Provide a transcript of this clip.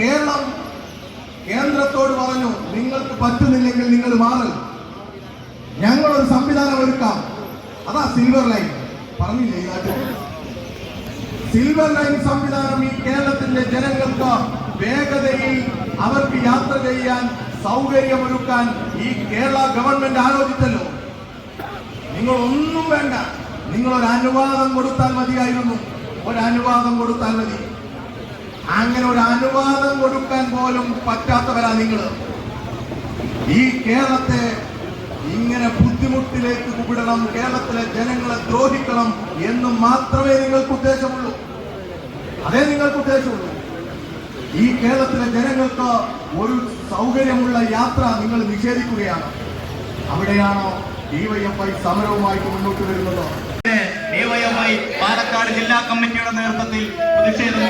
കേരളം കേന്ദ്രത്തോട് പറഞ്ഞു നിങ്ങൾക്ക് പറ്റുന്നില്ലെങ്കിൽ നിങ്ങൾ മാറൽ. ഞങ്ങളൊരു സംവിധാനം ഒരുക്കാം. അതാ സിൽവർ ലൈൻ പറഞ്ഞില്ലേ സിൽവർ ലൈൻ സംവിധാനം ഈ കേരളത്തിന്റെ ജനങ്ങൾക്ക് വേഗതയിൽ അവർക്ക് യാത്ര ചെയ്യാൻ സൗകര്യമൊരുക്കാൻ ഈ കേരള ഗവൺമെന്റ് ആലോചിച്ചല്ലോ. നിങ്ങൾ ഒന്നും വേണ്ട. നിങ്ങൾ ഒരു അനുവാദം കൊടുത്താൽ മതിയായിരുന്നു. ഒരു അനുവാദം കൊടുത്താൽ മതി. അങ്ങനെ ഒരു അനുവാദം കൊടുക്കാൻ പോലും പറ്റാത്തവരാ നിങ്ങൾ ഈ കേരളത്തെ ഇങ്ങനെ ബുദ്ധിമുട്ടിലേക്ക് വിടണം കേരളത്തിലെ ജനങ്ങളെ ദ്രോഹിക്കണം എന്ന് മാത്രമേ നിങ്ങൾക്ക് ഉദ്ദേശമുള്ളൂ. അതേ നിങ്ങൾക്ക് ഉദ്ദേശമുള്ളൂ. ഈ കേരളത്തിലെ ജനങ്ങൾക്ക് ഒരു സൗകര്യമുള്ള യാത്ര നിങ്ങൾ നിഷേധിക്കുകയാണ്. അവിടെയാണോ ഡിവൈഎഫ്ഐ സമരവുമായിട്ട് മുന്നോട്ട് വരുന്നത്? ഡിവൈഎഫ്ഐ പാലക്കാട് ജില്ലാ കമ്മിറ്റിയുടെ നേതൃത്വത്തിൽ പ്രതിഷേധം